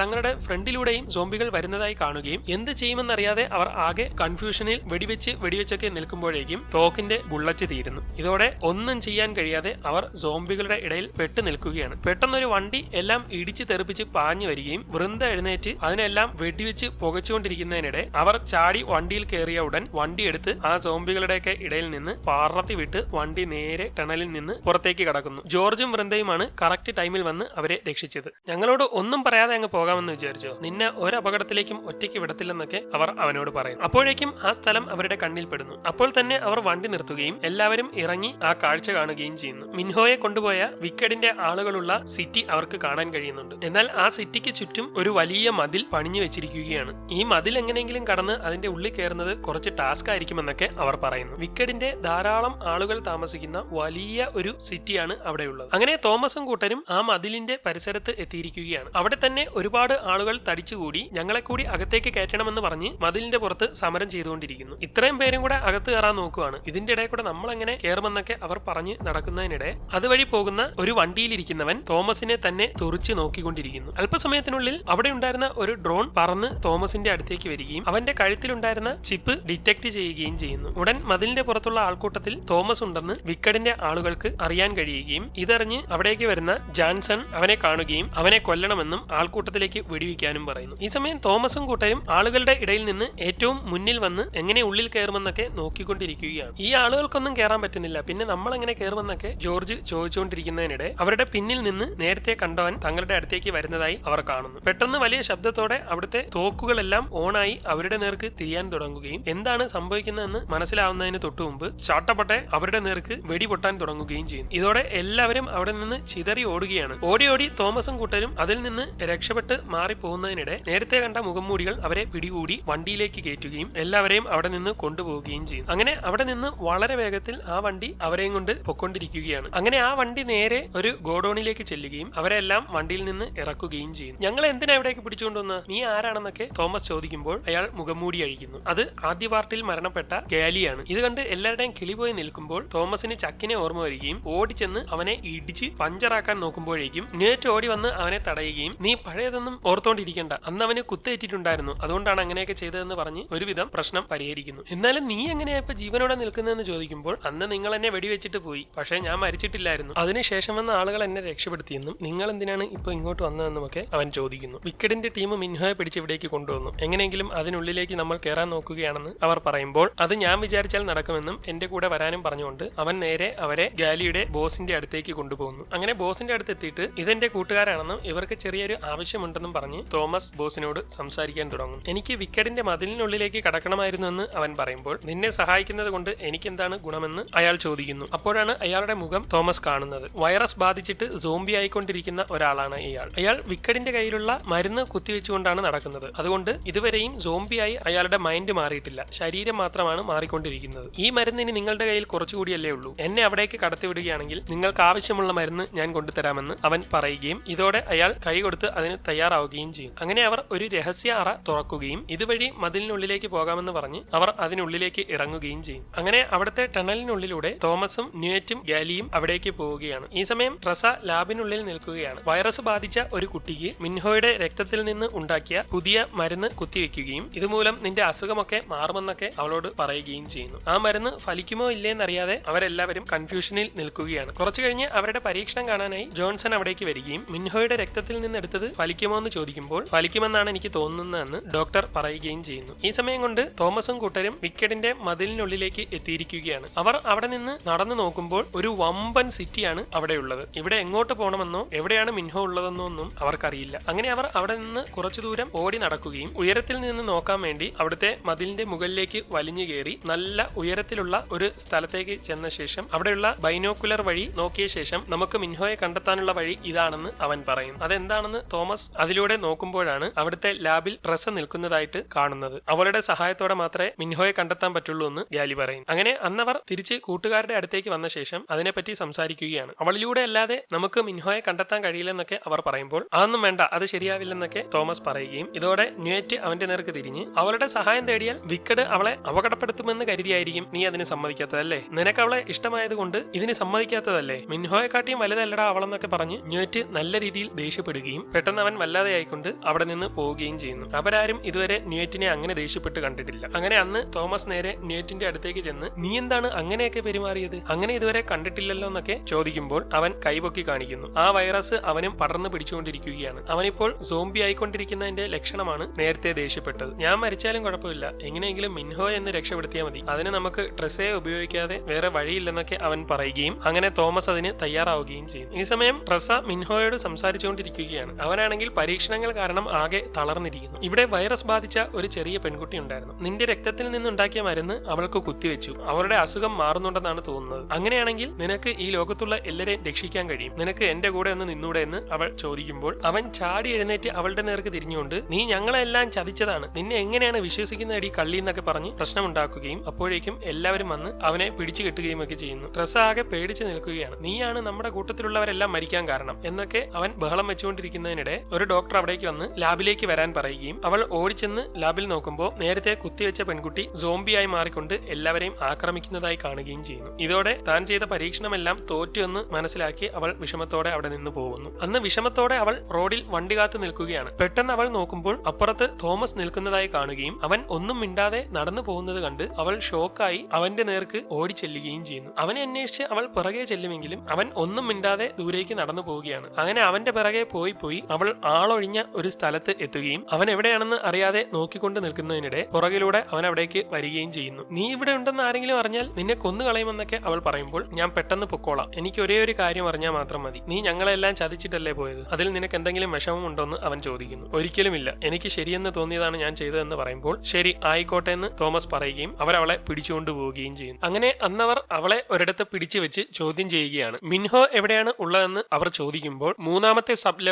S1: തങ്ങളുടെ ഫ്രണ്ടിലൂടെയും സോംബികൾ വരുന്നതായി കാണുകയും എന്ത് ചെയ്യുമെന്നറിയാതെ അവർ ആകെ കൺഫ്യൂഷനിൽ വെടിവെച്ച് വെടിവെച്ചൊക്കെ നിൽക്കുമ്പോഴേക്കും തോക്കിന്റെ ബുള്ളറ്റ് തീരുന്നു. ഇതോടെ ഒന്നും ചെയ്യാൻ കഴിയാതെ അവർ സോംബികളുടെ ഇടയിൽ പെട്ടു നിൽക്കുകയാണ്. പെട്ടെന്നൊരു വണ്ടി എല്ലാം ഇടിച്ചു തെറിപ്പിച്ച് പാഞ്ഞു വരികയും വൃന്ദ എഴുന്നേറ്റ് അതിനെല്ലാം വെടിവെച്ച് പുകച്ചുകൊണ്ടിരിക്കുന്നതിനിടെ അവർ ചാടി വണ്ടിയിൽ കയറിയ ഉടൻ വണ്ടി എടുത്ത് ആ സോംബികളുടെയൊക്കെ ഇടയിൽ നിന്ന് പാറത്തി വിട്ട് വണ്ടി നേരെ ടണലിൽ നിന്ന് പുറത്തേക്ക് കടക്കുന്നു. ജോർജും വൃന്ദയുമാണ് കറക്റ്റ് ടൈമിൽ വന്ന് അവരെ രക്ഷിച്ചത്. ഞങ്ങളോട് ഒന്നും പറയാതെ അങ്ങ് പോകാമെന്ന് വിചാരിച്ചു. നിന്നെ ഒരു അപകടത്തിലേക്കും ഒറ്റയ്ക്ക് വിടത്തില്ലെന്നൊക്കെ അവർ അവനോട് പറയും അപ്പോഴേക്കും ആ സ്ഥലം അവരുടെ കണ്ണിൽ പെടുന്നു. അപ്പോൾ തന്നെ അവർ വണ്ടി നിർത്തുകയും എല്ലാവരും ഇറങ്ങി ആ കാഴ്ച കാണുകയും ചെയ്യുന്നു. മിൻഹോയെ കൊണ്ടുപോയ വിക്കഡിന്റെ ആളുകളുള്ള സിറ്റി അവർക്ക് കാണാൻ കഴിയുന്നുണ്ട്. എന്നാൽ ആ സിറ്റിക്ക് ചുറ്റും ഒരു വലിയ മതിൽ പണിഞ്ഞു വെച്ചിരിക്കുകയാണ്. ഈ മതിൽ എങ്ങനെയെങ്കിലും കടന്ന് അതിന്റെ ഉള്ളിൽ കയറുന്നത് കുറച്ച് ടാസ്ക് ആയിരിക്കുമെന്നൊക്കെ അവർ പറയുന്നു. വിക്കഡിന്റെ ധാരാളം ആളുകൾ താമസിക്കുന്ന വലിയ ഒരു സിറ്റിയാണ് അവിടെയുള്ളത്. അങ്ങനെ തോമസും കൂട്ടരും ആ മതിലിന്റെ പരിസരത്ത് എത്തിയിരിക്കുകയാണ്. അവിടെ തന്നെ ഒരുപാട് ആളുകൾ തടിച്ചുകൂടി ഞങ്ങളെ കൂടി അകത്തേക്ക് കയറ്റണമെന്ന് പറഞ്ഞ് മതിലിന്റെ പുറത്ത് സമരം ചെയ്തുകൊണ്ടിരിക്കുന്നു. ഇത്രയും പേരും കൂടെ അകത്ത് കയറാൻ നോക്കുവാണ്. ഇതിന്റെ ഇടയിൽ കൂടെ നമ്മൾ എങ്ങനെ കയറുമെന്നൊക്കെ അവർ പറഞ്ഞ് നടക്കുന്നതിനിടെ അതുവഴി പോകുന്ന ഒരു വണ്ടിയിലിരിക്കുന്നവൻ തോമസിനെ തന്നെ തുറച്ചു നോക്കിക്കൊണ്ടിരിക്കുന്നു. അല്പസമയത്തിനുള്ളിൽ അവിടെ ഉണ്ടായിരുന്ന ഒരു ഡ്രോൺ പറന്ന് തോമസിന്റെ അടുത്തേക്ക് വരികയും അവന്റെ കഴുത്തിലുണ്ടായിരുന്ന ചിപ്പ് ഡിറ്റക്ട് ചെയ്യുകയും ചെയ്യുന്നു. ഉടൻ മതിലിന്റെ പുറത്തുള്ള ആൾക്കൂട്ടത്തിൽ തോമസ് ഉണ്ടെന്ന് വിക്കഡിന്റെ ആളുകൾക്ക് അറിയാൻ കഴിയുകയും ഇതറിഞ്ഞ് അവിടേക്ക് വരുന്ന ജാൻസൺ അവനെ കാണുകയും അവനെ കൊല്ലണമെന്നും ആൾ ആൾക്കൂട്ടത്തിലേക്ക് വെടിവെക്കാനും പറയുന്നു. ഈ സമയം തോമസും കൂട്ടരും ആളുകളുടെ ഇടയിൽ നിന്ന് ഏറ്റവും മുന്നിൽ വന്ന് എങ്ങനെ ഉള്ളിൽ കയറുമെന്നൊക്കെ നോക്കിക്കൊണ്ടിരിക്കുകയാണ്. ഈ ആളുകൾക്കൊന്നും കയറാൻ പറ്റുന്നില്ല. പിന്നെ നമ്മൾ എങ്ങനെ കയറുമെന്നൊക്കെ ജോർജ് ചോദിച്ചുകൊണ്ടിരിക്കുന്നതിനിടെ അവരുടെ പിന്നിൽ നിന്ന് നേരത്തെ കണ്ടവൻ തങ്ങളുടെ അടുത്തേക്ക് വരുന്നതായി അവർ കാണുന്നു. പെട്ടെന്ന് വലിയ ശബ്ദത്തോടെ അവിടുത്തെ തോക്കുകളെല്ലാം ഓണായി അവരുടെ നേർക്ക് തിരിയാൻ തുടങ്ങുകയും എന്താണ് സംഭവിക്കുന്നതെന്ന് മനസ്സിലാവുന്നതിന് തൊട്ടു മുമ്പ് ചാട്ടപ്പട്ടെ അവരുടെ നേർക്ക് വെടിപൊട്ടാൻ തുടങ്ങുകയും ചെയ്യുന്നു. ഇതോടെ എല്ലാവരും അവിടെ നിന്ന് ചിതറി ഓടുകയാണ്. ഓടി ഓടി തോമസും കൂട്ടരും അതിൽ നിന്ന് രക്ഷപ്പെട്ട് മാറിപ്പോകുന്നതിനിടെ നേരത്തെ കണ്ട മുഖംമൂടികൾ അവരെ പിടികൂടി വണ്ടിയിലേക്ക് കയറ്റുകയും എല്ലാവരെയും അവിടെ നിന്ന് കൊണ്ടുപോവുകയും ചെയ്യും. അങ്ങനെ അവിടെ നിന്ന് വളരെ വേഗത്തിൽ ആ വണ്ടി അവരെയും കൊണ്ട് പൊക്കൊണ്ടിരിക്കുകയാണ് അങ്ങനെ ആ വണ്ടി നേരെ ഒരു ഗോഡൌണിലേക്ക് ചെല്ലുകയും അവരെല്ലാം വണ്ടിയിൽ നിന്ന് ഇറക്കുകയും ചെയ്യും. ഞങ്ങൾ എന്തിനാ ഇവിടേക്ക് പിടിച്ചുകൊണ്ടുവന്ന നീ ആരാണെന്നൊക്കെ തോമസ് ചോദിക്കുമ്പോൾ അയാൾ മുഖംമൂടി അഴിക്കുന്നു. അത് ആദ്യ പാർട്ടിയിൽ മരണപ്പെട്ട ഗാലിയാണ്. ഇത് കണ്ട് എല്ലാവരുടെയും കിളിപോയി നിൽക്കുമ്പോൾ തോമസിന് ചക്കിനെ ഓർമ്മ വരികയും ഓടിച്ചെന്ന് അവനെ ഇടിച്ച് പഞ്ചറാക്കാൻ നോക്കുമ്പോഴേക്കും നേറ്റ് ഓടി വന്ന് അവനെ തടയുകയും നീ പഴയതൊന്നും ഓർത്തോണ്ടിരിക്കണ്ട. അന്ന് അവന് കുത്തേറ്റിട്ടുണ്ടായിരുന്നു. അതുകൊണ്ടാണ് അങ്ങനെയൊക്കെ ചെയ്തതെന്ന് പറഞ്ഞ് ഒരുവിധം പ്രശ്നം പരിഹരിക്കുന്നു. എന്നാലും നീ എങ്ങനെയാ ഇപ്പൊ ജീവനോടെ നിൽക്കുന്നതെന്ന് ചോദിക്കുമ്പോൾ അന്ന് നിങ്ങൾ എന്നെ വെടിവെച്ചിട്ട് പോയി. പക്ഷേ ഞാൻ മരിച്ചിട്ടില്ലായിരുന്നു. അതിനുശേഷം വന്ന ആളുകൾ എന്നെ രക്ഷപ്പെടുത്തിയെന്നും നിങ്ങൾ എന്തിനാണ് ഇപ്പൊ ഇങ്ങോട്ട് വന്നതെന്നും ഒക്കെ അവൻ ചോദിക്കുന്നു. വിക്കറ്റിന്റെ ടീം മിൻഹോയെ പിടിച്ച് ഇവിടേക്ക് കൊണ്ടുവന്നു. എങ്ങനെയെങ്കിലും അതിനുള്ളിലേക്ക് നമ്മൾ കയറാൻ നോക്കുകയാണെന്ന് അവർ പറയുമ്പോൾ അത് ഞാൻ വിചാരിച്ചാൽ നടക്കുമെന്നും എന്റെ കൂടെ വരാനും പറഞ്ഞുകൊണ്ട് അവൻ നേരെ അവരെ ഗാലിയുടെ ബോസിന്റെ അടുത്തേക്ക് കൊണ്ടുപോകുന്നു അങ്ങനെ ബോസിന്റെ അടുത്ത് എത്തിയിട്ട് ഇതെന്റെ കൂട്ടുകാരാണെന്നും ഇവർക്ക് ചെറിയൊരു ആവശ്യമുണ്ടെന്നും പറഞ്ഞ് തോമസ് ബോസിനോട് സംസാരിക്കാൻ തുടങ്ങും. എനിക്ക് വിക്കറ്റിന്റെ മതിലിനുള്ളിലേക്ക് കടക്കണമായിരുന്നു എന്ന് അവൻ പറയുമ്പോൾ നിന്നെ സഹായിക്കുന്നത് കൊണ്ട് എനിക്കെന്താണ് ഗുണമെന്ന് അയാൾ ചോദിക്കുന്നു. അപ്പോഴാണ് അയാളുടെ മുഖം തോമസ് കാണുന്നത്. വൈറസ് ബാധിച്ചിട്ട് സോംബി ആയിക്കൊണ്ടിരിക്കുന്ന ഒരാളാണ് ഇയാൾ. അയാൾ വിക്കറ്റിന്റെ കയ്യിലുള്ള മരുന്ന് കുത്തിവെച്ചുകൊണ്ടാണ് നടക്കുന്നത്. അതുകൊണ്ട് ഇതുവരെയും സോംബിയായി അയാളുടെ മൈൻഡ് മാറിയിട്ടില്ല. ശരീരം മാത്രമാണ് മാറിക്കൊണ്ടിരിക്കുന്നത്. ഈ മരുന്നിന് നിങ്ങളുടെ കയ്യിൽ കുറച്ചുകൂടിയല്ലേ ഉള്ളൂ. എന്നെ അവിടേക്ക് കടത്തിവിടുകയാണെങ്കിൽ നിങ്ങൾക്ക് ആവശ്യമുള്ള മരുന്ന് ഞാൻ കൊണ്ടുതരാമെന്ന് അവൻ പറയുകയും ഇതോടെ അയാൾ കൈ കൊടുത്ത് അതിന് തയ്യാറാവുകയും ചെയ്യും. അങ്ങനെ അവർ ഒരു രഹസ്യ അറ തുറക്കുകയും ഇതുവഴി മതിലിനുള്ളിലേക്ക് പോകാമെന്ന് പറഞ്ഞ് അവർ അതിനുള്ളിലേക്ക് ഇറങ്ങുകയും ചെയ്യും. അങ്ങനെ അവിടുത്തെ ടണലിനുള്ളിലൂടെ തോമസും ന്യൂറ്റും ഗാലിയും അവിടേക്ക് പോവുകയാണ്. ഈ സമയം ട്രസ ലാബിനുള്ളിൽ നിൽക്കുകയാണ്. വൈറസ് ബാധിച്ച ഒരു കുട്ടിക്ക് മിൻഹോയുടെ രക്തത്തിൽ നിന്ന് ഉണ്ടാക്കിയ പുതിയ മരുന്ന് കുത്തിവെക്കുകയും ഇതുമൂലം നിന്റെ അസുഖമൊക്കെ മാറുമെന്നൊക്കെ അവളോട് പറയുകയും ചെയ്യുന്നു. ആ മരുന്ന് ഫലിക്കുമോ ഇല്ലേന്നറിയാതെ അവരെല്ലാവരും കൺഫ്യൂഷനിൽ നിൽക്കുകയാണ്. കുറച്ചു കഴിഞ്ഞ് അവരുടെ പരീക്ഷണം കാണാനായി ജോൺസൺ അവിടേക്ക് വരികയും മിൻഹോയുടെ രക്തത്തിൽ നിന്ന് എടുത്തത് ഫലിക്കുമോ എന്ന് ചോദിക്കുമ്പോൾ ഫലിക്കുമെന്നാണ് എനിക്ക് തോന്നുന്നതെന്ന് ഡോക്ടർ പറയുകയും ചെയ്യുന്നു. ഈ സമയം കൊണ്ട് തോമസും കൂട്ടരും വിക്കറ്റിന്റെ മതിലിനുള്ളിലേക്ക് എത്തിയിരിക്കുകയാണ്. അവർ അവിടെ നിന്ന് നടന്നു നോക്കുമ്പോൾ ഒരു വമ്പൻ സിറ്റിയാണ് അവിടെ ഉള്ളത് ഇവിടെ എങ്ങോട്ട് പോകണമെന്നോ എവിടെയാണ് മിൻഹോ ഉള്ളതെന്നോ ഒന്നും അവർക്കറിയില്ല. അങ്ങനെ അവർ അവിടെ നിന്ന് കുറച്ചു ദൂരം ഓടി നടക്കുകയും ഉയരത്തിൽ നിന്ന് നോക്കാൻ വേണ്ടി അവിടുത്തെ മതിലിന്റെ മുകളിലേക്ക് വലിഞ്ഞു കയറി നല്ല ഉയരത്തിലുള്ള ഒരു സ്ഥലത്തേക്ക് ചെന്ന ശേഷം അവിടെയുള്ള ബൈനോക്കുലർ വഴി നോക്കിയ ശേഷം നമുക്ക് മിൻഹോയെ കണ്ടെത്താനുള്ള വഴി ഇതാണെന്ന് അവൻ പറയും അതെന്താണെന്ന് തോമസ് അതിലൂടെ നോക്കുമ്പോഴാണ് അവിടുത്തെ ലാബിൽ ട്രസ് നിൽക്കുന്നതായിട്ട് കാണുന്നത്. അവളുടെ സഹായത്തോടെ മാത്രമേ മിൻഹോയെ കണ്ടെത്താൻ പറ്റുള്ളൂ എന്ന് ഗാലി പറയും അങ്ങനെ അന്നവർ തിരിച്ച് കൂട്ടുകാരുടെ അടുത്തേക്ക് വന്ന ശേഷം അതിനെപ്പറ്റി സംസാരിക്കുകയാണ്. അവളിലൂടെ അല്ലാതെ നമുക്ക് മിൻഹോയെ കണ്ടെത്താൻ കഴിയില്ലെന്നൊക്കെ അവർ പറയുമ്പോൾ അതൊന്നും വേണ്ട അത് ശരിയാവില്ലെന്നൊക്കെ തോമസ് പറയുകയും ഇതോടെ ന്യൂറ്റ് അവന്റെ നേർക്ക് തിരിഞ്ഞ് അവളുടെ സഹായം തേടിയാൽ വിക്കഡ് അവളെ അപകടപ്പെടുത്തുമെന്ന് കരുതിയായിരിക്കും നീ അതിന് സമ്മതിക്കാത്തതല്ലേ? നിനക്ക് അവളെ ഇഷ്ടമായതുകൊണ്ട് ഇതിന് സമ്മതിക്കാത്തതല്ലേ? മിൻഹോയെ കാട്ടിയും വലുതല്ലടാ അവളെന്നൊക്കെ പറഞ്ഞ് ന്യൂറ്റ് നല്ല രീതിയിൽ ദേഷ്യപ്പെടുകയും അവൻ വല്ലാതെ ആയിക്കൊണ്ട് അവിടെ നിന്ന് പോവുകയും ചെയ്യുന്നു. അവരാരും ഇതുവരെ ന്യൂറ്റിനെ അങ്ങനെ ദേഷ്യപ്പെട്ട് കണ്ടിട്ടില്ല. അങ്ങനെ അന്ന് തോമസ് നേരെ ന്യൂറ്റിന്റെ അടുത്തേക്ക് ചെന്ന് നീ എന്താണ് അങ്ങനെയൊക്കെ പെരുമാറിയത്? അങ്ങനെ ഇതുവരെ കണ്ടിട്ടില്ലല്ലോ എന്നൊക്കെ ചോദിക്കുമ്പോൾ അവൻ കൈപൊക്കി കാണിക്കുന്നു. ആ വൈറസ് അവനും പടർന്നു പിടിച്ചുകൊണ്ടിരിക്കുകയാണ്. അവനിപ്പോൾ സോംബി ആയിക്കൊണ്ടിരിക്കുന്നതിന്റെ ലക്ഷണമാണ് നേരത്തെ ദേഷ്യപ്പെട്ടത്. ഞാൻ മരിച്ചാലും കുഴപ്പമില്ല. എങ്ങനെയെങ്കിലും മിൻഹോ എന്ന് രക്ഷപ്പെടുത്തിയാൽ മതി. അതിന് നമുക്ക് ഡ്രസ്സേ ഉപയോഗിക്കാതെ വേറെ വഴിയില്ലെന്നൊക്കെ അവൻ പറയുകയും അങ്ങനെ തോമസ് അതിന് തയ്യാറാവുകയും ചെയ്യും. ഈ സമയം ട്രസ മിൻഹോയോട് സംസാരിച്ചുകൊണ്ടിരിക്കുകയാണ്. അവനാണെങ്കിൽ പരീക്ഷണങ്ങൾ കാരണം ആകെ തളർന്നിരിക്കുന്നു. ഇവിടെ വൈറസ് ബാധിച്ച ഒരു ചെറിയ പെൺകുട്ടി ഉണ്ടായിരുന്നു. നിന്റെ രക്തത്തിൽ നിന്നുണ്ടാക്കിയ മരുന്ന് അവൾക്ക് കുത്തിവെച്ചു. അവരുടെ അസുഖം മാറുന്നുണ്ടെന്നാണ് തോന്നുന്നത്. അങ്ങനെയാണെങ്കിൽ നിനക്ക് ഈ ലോകത്തുള്ള എല്ലാരെയും രക്ഷിക്കാൻ കഴിയും. നിനക്ക് എന്റെ കൂടെ ഒന്ന് നിന്നൂടെ എന്ന് അവൾ ചോദിക്കുമ്പോൾ അവൻ ചാടി എഴുന്നേറ്റ് അവളുടെ നേർക്ക് തിരിഞ്ഞുകൊണ്ട് നീ ഞങ്ങളെല്ലാം ചതിച്ചതാണ്. നിന്നെ എങ്ങനെയാണ് വിശ്വസിക്കുന്ന അടി കള്ളി എന്നൊക്കെ പറഞ്ഞ് പ്രശ്നമുണ്ടാക്കുകയും അപ്പോഴേക്കും എല്ലാവരും വന്ന് അവനെ പിടിച്ചു കെട്ടുകയും ഒക്കെ ചെയ്യുന്നു. ഡ്രസ് ആകെ പേടിച്ചു നിൽക്കുകയാണ്. നീയാണ് നമ്മുടെ കൂട്ടത്തിലുള്ളവരെല്ലാം മരിക്കാൻ കാരണം എന്നൊക്കെ അവൻ ബഹളം വെച്ചുകൊണ്ടിരിക്കുന്നതിനിടെ ഒരു ഡോക്ടർ അവിടേക്ക് വന്ന് ലാബിലേക്ക് വരാൻ പറയുകയും അവൾ ഓടിച്ചെന്ന് ലാബിൽ നോക്കുമ്പോൾ നേരത്തെ കുത്തിവെച്ച പെൺകുട്ടി സോംബിയായി മാറിക്കൊണ്ട് എല്ലാവരെയും ആക്രമിക്കുന്നതായി കാണുകയും ചെയ്യുന്നു. ഇതോടെ താൻ ചെയ്ത പരീക്ഷണമെല്ലാം തോറ്റു എന്ന് മനസ്സിലാക്കി അവൾ വിഷമത്തോടെ അവിടെ നിന്ന് പോകുന്നു. അന്ന് വിഷമത്തോടെ അവൾ റോഡിൽ വണ്ടി കാത്തു നിൽക്കുകയാണ്. പെട്ടെന്ന് അവൾ നോക്കുമ്പോൾ അപ്പുറത്ത് തോമസ് നിൽക്കുന്നതായി കാണുകയും അവൻ ഒന്നും മിണ്ടാതെ നടന്നു പോകുന്നത് കണ്ട് അവൾ ഷോക്കായി അവന്റെ നേർക്ക് ഓടി ചെല്ലുകയും ചെയ്യുന്നു. അവനെ അന്വേഷിച്ച് അവൾ പുറകെ ചെല്ലുമെങ്കിലും അവൻ ഒന്നും മിണ്ടാതെ ദൂരേക്ക് നടന്നു പോവുകയാണ്. അങ്ങനെ അവന്റെ പിറകെ പോയി പോയി അവൾ ആളൊഴിഞ്ഞ ഒരു സ്ഥലത്ത് എത്തുകയും അവൻ എവിടെയാണെന്ന് അറിയാതെ നോക്കിക്കൊണ്ട് നിൽക്കുന്നതിനിടെ പുറകിലൂടെ അവൻ അവിടേക്ക് വരികയും ചെയ്യുന്നു. നീ ഇവിടെ ഉണ്ടെന്ന് ആരെങ്കിലും അറിഞ്ഞാൽ നിന്നെ കൊന്നുകളയുമെന്നൊക്കെ അവൾ പറയുമ്പോൾ ഞാൻ പെട്ടെന്ന് പൊക്കോളാം. എനിക്ക് ഒരേ ഒരു കാര്യം അറിഞ്ഞാൽ മാത്രം മതി. നീ ഞങ്ങളെല്ലാം ചതിച്ചിട്ടല്ലേ പോയത്? അതിൽ നിനക്ക് എന്തെങ്കിലും വിഷമം ഉണ്ടോന്ന് അവൻ ചോദിക്കുന്നു. ഒരിക്കലുമില്ല. എനിക്ക് ശരിയെന്ന് തോന്നിയതാണ് ഞാൻ ചെയ്തതെന്ന് പറയുമ്പോൾ ശരി ആയിക്കോട്ടെ എന്ന് തോമസ് പറയുകയും അവർ അവളെ പിടിച്ചുകൊണ്ട് പോവുകയും ചെയ്യുന്നു. അങ്ങനെ അന്നവർ അവളെ ഒരിടത്ത് പിടിച്ചു വെച്ച് ചോദ്യം ചെയ്യുകയാണ്. മിൻഹോ എവിടെയാണ് ഉള്ളതെന്ന് അവർ ചോദിക്കുമ്പോൾ മൂന്നാമത്തെ സബ്